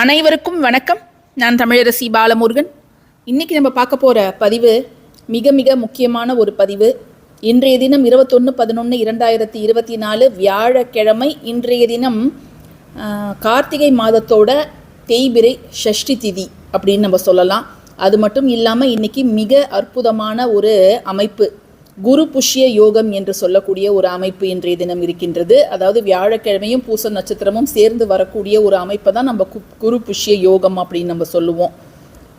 அனைவருக்கும் வணக்கம். நான் தமிழரசி பாலமுருகன். இன்றைக்கி நம்ம பார்க்க போகிற பதிவு மிக மிக முக்கியமான ஒரு பதிவு. இன்றைய தினம் இருபத்தொன்று பதினொன்று இரண்டாயிரத்தி இருபத்தி நாலு வியாழக்கிழமை இன்றைய தினம் கார்த்திகை மாதத்தோட தேய்பிரை ஷஷ்டி திதி அப்படின்னு நம்ம சொல்லலாம். அது மட்டும் இல்லாமல் இன்றைக்கி மிக அற்புதமான ஒரு அமைப்பு குரு புஷ்ய யோகம் என்று சொல்லக்கூடிய ஒரு அமைப்பு இன்றைய தினம் இருக்கின்றது. அதாவது வியாழக்கிழமையும் பூச நட்சத்திரமும் சேர்ந்து வரக்கூடிய ஒரு அமைப்பை தான் நம்ம கு- குரு புஷ்ய யோகம் அப்படின்னு நம்ம சொல்லுவோம்.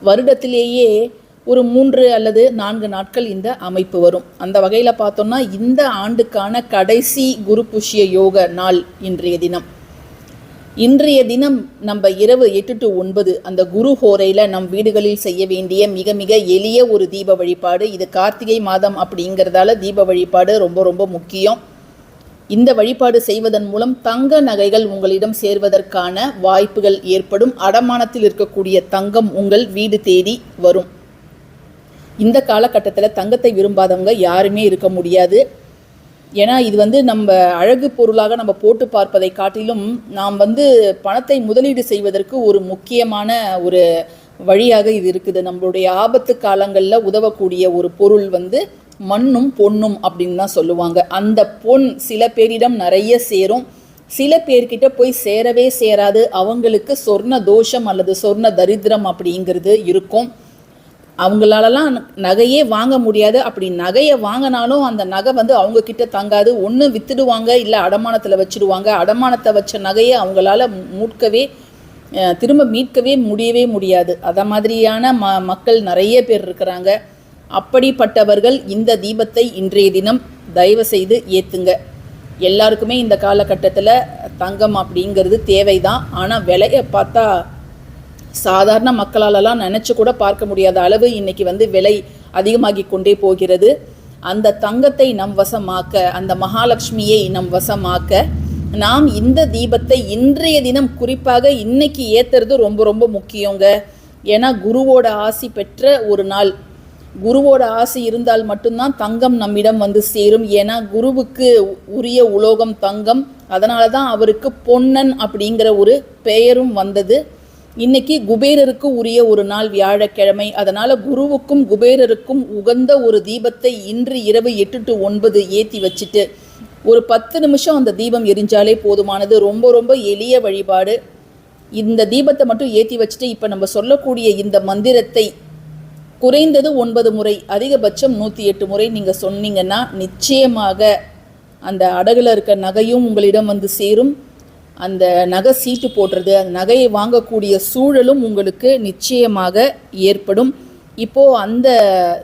வருடத்திலேயே ஒரு மூன்று அல்லது நான்கு நாட்கள் இந்த அமைப்பு வரும். அந்த வகையில் பார்த்தோம்னா இந்த ஆண்டுக்கான கடைசி குரு புஷ்ய யோக நாள் இன்றைய தினம். இன்றைய தினம் நம்ம இரவு எட்டு டு ஒன்பது அந்த குரு ஹோரையில் நம் வீடுகளில் செய்ய வேண்டிய மிக மிக எளிய ஒரு தீப வழிபாடு. இது கார்த்திகை மாதம் அப்படிங்கிறதால தீப வழிபாடு ரொம்ப ரொம்ப முக்கியம். இந்த வழிபாடு செய்வதன் மூலம் தங்க நகைகள் உங்களிடம் சேர்வதற்கான வாய்ப்புகள் ஏற்படும். அடமானத்தில் இருக்கக்கூடிய தங்கம் உங்கள் வீடு தேடி வரும். இந்த காலகட்டத்தில் தங்கத்தை விரும்பாதவங்க யாருமே இருக்க முடியாது. ஏன்னா இது வந்து நம்ம அழகு பொருளாக நம்ம போட்டு பார்ப்பதை காட்டிலும் நாம் வந்து பணத்தை முதலீடு செய்வதற்கு ஒரு முக்கியமான ஒரு வழியாக இது இருக்குது. நம்மளுடைய ஆபத்து காலங்களில் உதவக்கூடிய ஒரு பொருள் வந்து மண்ணும் பொன்னும் அப்படின்னு தான் சொல்லுவாங்க. அந்த பொன் சில பேரிடம் நிறைய சேரும். சில பேர்கிட்ட போய் சேரவே சேராது. அவங்களுக்கு சொர்ண தோஷம் அல்லது சொர்ண தரித்திரம் அப்படிங்கிறது இருக்கும். அவங்களாலலாம் நகையே வாங்க முடியாது. அப்படி நகையை வாங்கினாலும் அந்த நகை வந்து அவங்க கிட்ட தங்காது. ஒன்று வித்துடுவாங்க இல்லை அடமானத்தில் வச்சிடுவாங்க. அடமானத்தை வச்ச நகையை அவங்களால மூட்கவே திரும்ப மீட்கவே முடியவே முடியாது. அத மாதிரியான ம மக்கள் நிறைய பேர் இருக்கிறாங்க. அப்படிப்பட்டவர்கள் இந்த தீபத்தை இன்றைய தினம் தயவு செய்து ஏற்றுங்க எல்லாருக்குமே இந்த காலகட்டத்தில் தங்கம் அப்படிங்கிறது தேவைதான். ஆனால் விலையை பார்த்தா சாதாரண மக்களாலலாம் நினச்சி கூட பார்க்க முடியாத அளவு இன்னைக்கு வந்து விலை அதிகமாகி கொண்டே போகிறது. அந்த தங்கத்தை நம் வசமாக்க அந்த மகாலட்சுமியை நம் வசமாக்க நாம் இந்த தீபத்தை இன்றைய தினம் குறிப்பாக இன்னைக்கு ஏற்றுறது ரொம்ப ரொம்ப முக்கியங்க. ஏன்னா குருவோட ஆசி பெற்ற ஒரு நாள். குருவோட ஆசி இருந்தால் மட்டும்தான் தங்கம் நம்மிடம் வந்து சேரும். ஏன்னா குருவுக்கு உரிய உலோகம் தங்கம். அதனால தான் அவருக்கு பொன்னன் அப்படிங்கிற ஒரு பெயரும் வந்தது. இன்னைக்கு குபேரருக்கு உரிய ஒரு நாள் வியாழக்கிழமை. அதனால குருவுக்கும் குபேரருக்கும் உகந்த ஒரு தீபத்தை இன்று இரவு எட்டு டு ஒன்பது ஏற்றி வச்சுட்டு ஒரு பத்து நிமிஷம் அந்த தீபம் எரிஞ்சாலே போதுமானது. ரொம்ப ரொம்ப எளிய வழிபாடு. இந்த தீபத்தை மட்டும் ஏற்றி வச்சுட்டு இப்போ நம்ம சொல்லக்கூடிய இந்த மந்திரத்தை குறைந்தது ஒன்பது முறை அதிகபட்சம் நூற்றி எட்டு முறை நீங்கள் சொன்னீங்கன்னா நிச்சயமாக அந்த அடகுல இருக்க நகையும் உங்களிடம் வந்து சேரும். அந்த நகை சீட்டு போடுறது அந்த நகையை வாங்கக்கூடிய சூழலும் உங்களுக்கு நிச்சயமாக ஏற்படும். இப்போ அந்த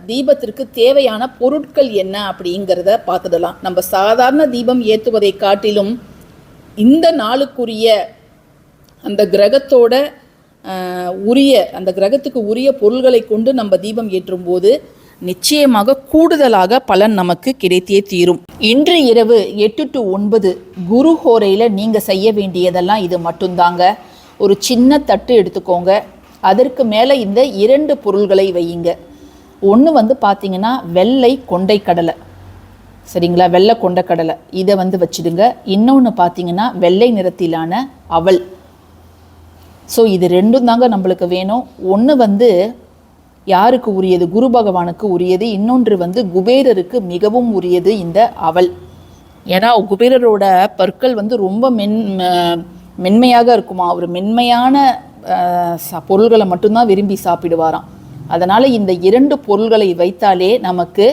தீபத்திற்கு தேவையான பொருட்கள் என்ன அப்படிங்கிறத பார்த்துடலாம். நம்ம சாதாரண தீபம் ஏற்றுவதை காட்டிலும் இந்த நாளுக்குரிய அந்த கிரகத்தோட உரிய அந்த கிரகத்துக்கு உரிய பொருள்களை கொண்டு நம்ம தீபம் ஏற்றும் போது நிச்சயமாக கூடுதலாக பலன் நமக்கு கிடைத்தே தீரும். இன்று இரவு எட்டு டு ஒன்பது குரு ஹோரையில் நீங்கள் செய்ய வேண்டியதெல்லாம் இது மட்டும்தாங்க. ஒரு சின்ன தட்டு எடுத்துக்கோங்க. அதற்கு மேலே இந்த இரண்டு பொருள்களை வையுங்க. ஒன்று வந்து பார்த்தீங்கன்னா வெள்ளை கொண்டைக்கடலை சரிங்களா? வெள்ளை கொண்டக்கடலை இதை வந்து வச்சுடுங்க. இன்னொன்று பார்த்தீங்கன்னா வெள்ளை நிறத்திலான அவல். ஸோ இது ரெண்டும் தாங்க நம்மளுக்கு வேணும். ஒன்று வந்து யாருக்கு உரியது? குரு பகவானுக்கு உரியது. இன்னொன்று வந்து குபேரருக்கு மிகவும் உரியது இந்த அவல் ஏன்னா குபேரரோட பற்கள் வந்து ரொம்ப மென் மென்மையாக இருக்குமா? அவர் மென்மையான ச- பொருள்களை மட்டும்தான் விரும்பி சாப்பிடுவாராம். அதனால் இந்த இரண்டு பொருள்களை வைத்தாலே நமக்கு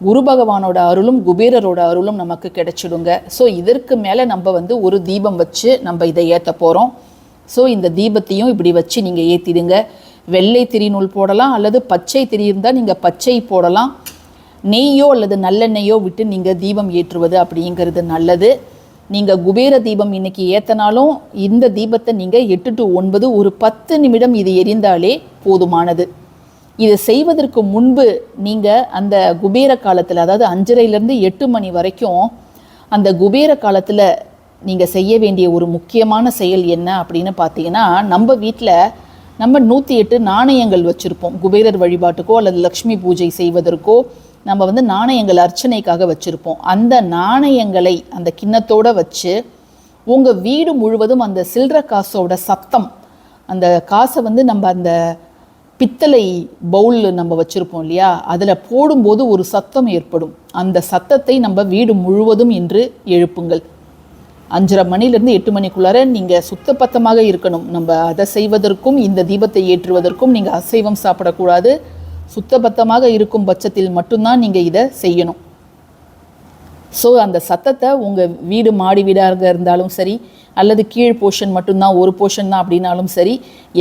குரு பகவானோட அருளும் குபேரரோட அருளும் நமக்கு கிடைச்சிடுங்க. ஸோ இதற்கு மேலே நம்ம வந்து ஒரு தீபம் வச்சு நம்ம இதை ஏற்ற போகிறோம் ஸோ இந்த தீபத்தையும் இப்படி வச்சு நீங்கள் ஏற்றிடுங்க வெள்ளை திரிநூல் போடலாம் அல்லது பச்சை திரி இருந்தால் நீங்கள் பச்சை போடலாம். நெய்யோ அல்லது நல்லெண்ணெய்யோ விட்டு நீங்கள் தீபம் ஏற்றுவது அப்படிங்கிறது நல்லது. நீங்கள் குபேர தீபம் இன்னைக்கு ஏற்றினாலும் இந்த தீபத்தை நீங்கள் எட்டு டு ஒன்பது ஒரு பத்து நிமிடம் இது எரிந்தாலே போதுமானது. இதை செய்வதற்கு முன்பு நீங்கள் அந்த குபேர காலத்தில் அதாவது அஞ்சரைலேருந்து எட்டு மணி வரைக்கும் அந்த குபேர காலத்தில் நீங்கள் செய்ய வேண்டிய ஒரு முக்கியமான செயல் என்ன அப்படின்னு பார்த்தீங்கன்னா நம்ம வீட்டில் நம்ம நூற்றி எட்டு நாணயங்கள் வச்சுருப்போம். குபேரர் வழிபாட்டுக்கோ அல்லது லக்ஷ்மி பூஜை செய்வதற்கோ நம்ம வந்து நாணயங்கள் அர்ச்சனைக்காக வச்சுருப்போம். அந்த நாணயங்களை அந்த கிண்ணத்தோடு வச்சு உங்கள் வீடு முழுவதும் அந்த சில்லற காசோட சத்தம் அந்த காசை வந்து நம்ம அந்த பித்தளை பவுல் நம்ம வச்சுருப்போம் இல்லையா? அதில் போடும்போது ஒரு சத்தம் ஏற்படும். அந்த சத்தத்தை நம்ம வீடு முழுவதும் இன்று எழுப்புங்கள். அஞ்சரை மணிலேருந்து எட்டு மணிக்குள்ளார நீங்கள் சுத்தபத்தமாக இருக்கணும். நம்ம அதை செய்வதற்கும் இந்த தீபத்தை ஏற்றுவதற்கும் நீங்கள் அசைவம் சாப்பிடக்கூடாது. சுத்தபத்தமாக இருக்கும் பட்சத்தில் மட்டும்தான் நீங்கள் இதை செய்யணும். ஸோ அந்த சத்தத்தை உங்கள் வீடு மாடி வீடாக இருந்தாலும் சரி அல்லது கீழ் போர்ஷன் மட்டும்தான் ஒரு போர்ஷன் தான் அப்படின்னாலும் சரி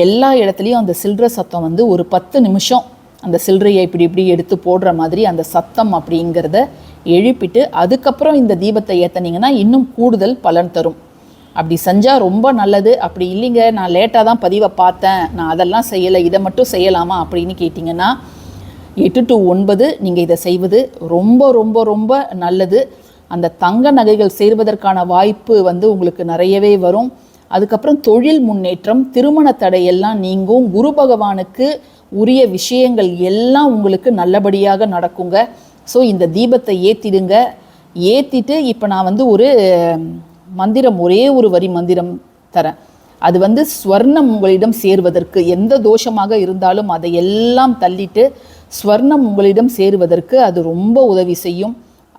எல்லா இடத்துலையும் அந்த சில்லற சத்தம் வந்து ஒரு பத்து நிமிஷம் அந்த சில்லறையை இப்படி இப்படி எடுத்து போடுற மாதிரி அந்த சத்தம் அப்படிங்கிறத எழுப்பிட்டு அதுக்கப்புறம் இந்த தீபத்தை ஏற்றினீங்கன்னா இன்னும் கூடுதல் பலன் தரும். அப்படி செஞ்சால் ரொம்ப நல்லது. அப்படி இல்லைங்க நான் லேட்டாக தான் பதிவை பார்த்தேன். நான் அதெல்லாம் செய்யலை இதை மட்டும் செய்யலாமா அப்படின்னு கேட்டிங்கன்னா எட்டு டு ஒன்பது நீங்கள் இதை செய்வது ரொம்ப ரொம்ப ரொம்ப நல்லது. அந்த தங்க நகைகள் சேர்வதற்கான வாய்ப்பு வந்து உங்களுக்கு நிறையவே வரும். அதுக்கப்புறம் தொழில் முன்னேற்றம் திருமண தடையெல்லாம் நீங்கும். குரு பகவானுக்கு உரிய விஷயங்கள் எல்லாம் உங்களுக்கு நல்லபடியாக நடக்குங்க. ஸோ இந்த தீபத்தை ஏற்றிடுங்க ஏற்றிட்டு இப்போ நான் வந்து ஒரு மந்திரம் ஒரே ஒரு வரி மந்திரம் தரேன். அது வந்து ஸ்வர்ணம் உங்களிடம் சேர்வதற்கு எந்த தோஷமாக இருந்தாலும் அதை எல்லாம் தள்ளிட்டு ஸ்வர்ணம் உங்களிடம் சேருவதற்கு அது ரொம்ப உதவி செய்யும்.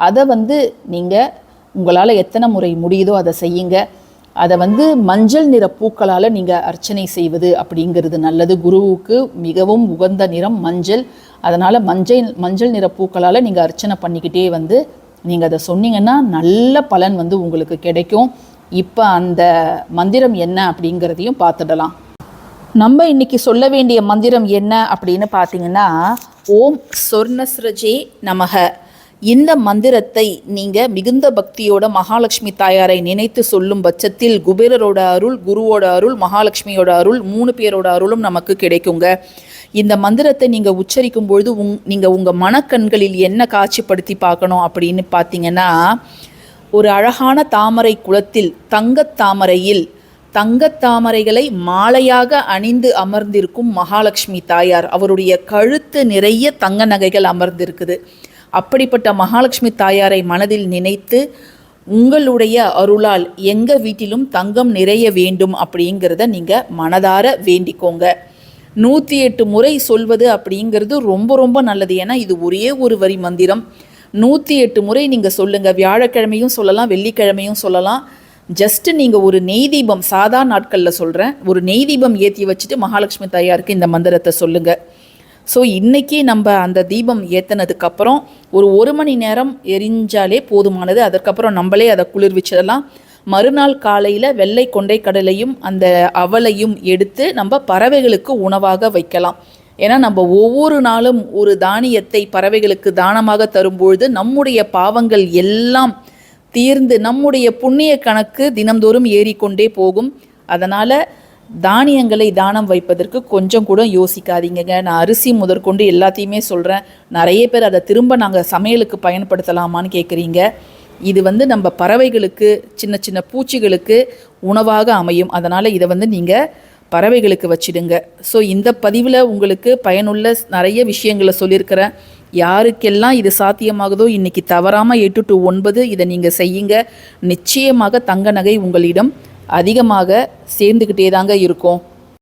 அதை வந்து நீங்கள் உங்களால் எத்தனை முறை முடியுதோ அதை செய்யுங்க. அதை வந்து மஞ்சள் நிற பூக்களால் நீங்கள் அர்ச்சனை செய்வது அப்படிங்கிறது நல்லது. குருவுக்கு மிகவும் உகந்த நிறம் மஞ்சள். அதனால் மஞ்சள் மஞ்சள் நிற பூக்களால் நீங்கள் அர்ச்சனை பண்ணிக்கிட்டே வந்து நீங்கள் அதை சொன்னீங்கன்னா நல்ல பலன் வந்து உங்களுக்கு கிடைக்கும். இப்போ அந்த மந்திரம் என்ன அப்படிங்கிறதையும் பார்த்துடலாம். நம்ம இன்னைக்கு சொல்ல வேண்டிய மந்திரம் என்ன அப்படின்னு பார்த்தீங்கன்னா ஓம் சொர்ணஸ்ரஜே நமக. இந்த மந்திரத்தை நீங்கள் மிகுந்த பக்தியோட மகாலட்சுமி தாயாரை நினைத்து சொல்லும் பட்சத்தில் குபேரரோட அருள் குருவோட அருள் மகாலட்சுமியோட அருள் மூணு பேரோட அருளும் நமக்கு கிடைக்குங்க. இந்த மந்திரத்தை நீங்கள் உச்சரிக்கும் பொழுது உங் நீங்கள் உங்கள் மனக்கண்களில் என்ன காட்சிப்படுத்தி பார்க்கணும் அப்படின்னு பார்த்தீங்கன்னா ஒரு அழகான தாமரை குளத்தில் தங்கத் தாமரையில் தங்கத் தாமரைகளை மாலையாக அணிந்து அமர்ந்திருக்கும் மகாலட்சுமி தாயார். அவருடைய கழுத்து நிறைய தங்க நகைகள் அமர்ந்திருக்குது. அப்படிப்பட்ட மகாலட்சுமி தாயாரை மனதில் நினைத்து உங்களுடைய அருளால் எங்கள் வீட்டிலும் தங்கம் நிறைய வேண்டும் அப்படிங்கிறத நீங்கள் மனதார வேண்டிக்கோங்க. நூற்றி எட்டு முறை சொல்வது அப்படிங்கிறது ரொம்ப ரொம்ப நல்லது. ஏன்னா இது ஒரே ஒரு வரி மந்திரம். நூற்றி எட்டு முறை நீங்கள் சொல்லுங்கள் வியாழக்கிழமையும் சொல்லலாம் வெள்ளிக்கிழமையும் சொல்லலாம். ஜஸ்ட் நீங்கள் ஒரு நெய் தீபம் சாதா நாட்களில் சொல்கிறேன் ஒரு நெய் தீபம் ஏற்றி வச்சுட்டு மகாலட்சுமி தாயாருக்கு இந்த மந்திரத்தை சொல்லுங்கள் ஸோ இன்றைக்கி நம்ம அந்த தீபம் ஏற்றினதுக்கப்புறம் ஒரு ஒரு மணி நேரம் எரிஞ்சாலே போதுமானது. அதற்கப்புறம் நம்மளே அதை குளிர்விச்சிடலாம் மறுநாள் காலையில் வெள்ளை கொண்டை கடலையும் அந்த அவலையும் எடுத்து நம்ம பறவைகளுக்கு உணவாக வைக்கலாம். ஏன்னா நம்ம ஒவ்வொரு நாளும் ஒரு தானியத்தை பறவைகளுக்கு தானமாக தரும்பொழுது நம்முடைய பாவங்கள் எல்லாம் தீர்ந்து நம்முடைய புண்ணிய கணக்கு தினம்தோறும் ஏறிக்கொண்டே போகும். அதனால் தானியங்களை தானம் வைப்பதற்கு கொஞ்சம் கூட யோசிக்காதீங்கங்க. நான் அரிசி முதற்கொண்டு எல்லாத்தையுமே சொல்கிறேன் நிறைய பேர் அதை திரும்ப நாங்கள் சமையலுக்கு பயன்படுத்தலாமான்னு கேட்குறீங்க இது வந்து நம்ம பறவைகளுக்கு சின்ன சின்ன பூச்சிகளுக்கு உணவாக அமையும். அதனால் இதை வந்து நீங்கள் பறவைகளுக்கு வச்சிடுங்க. ஸோ இந்த பதிவில் உங்களுக்கு பயனுள்ள நிறைய விஷயங்களை சொல்லியிருக்கிறேன். யாருக்கெல்லாம் இது சாத்தியமாகுதோ இன்றைக்கி தவறாமல் எட்டு டு ஒன்பது இதை நீங்கள் செய்யுங்க. நிச்சயமாக தங்க நகை உங்களிடம் அதிகமாக சேர்ந்துக்கிட்டே தாங்க இருக்கும்.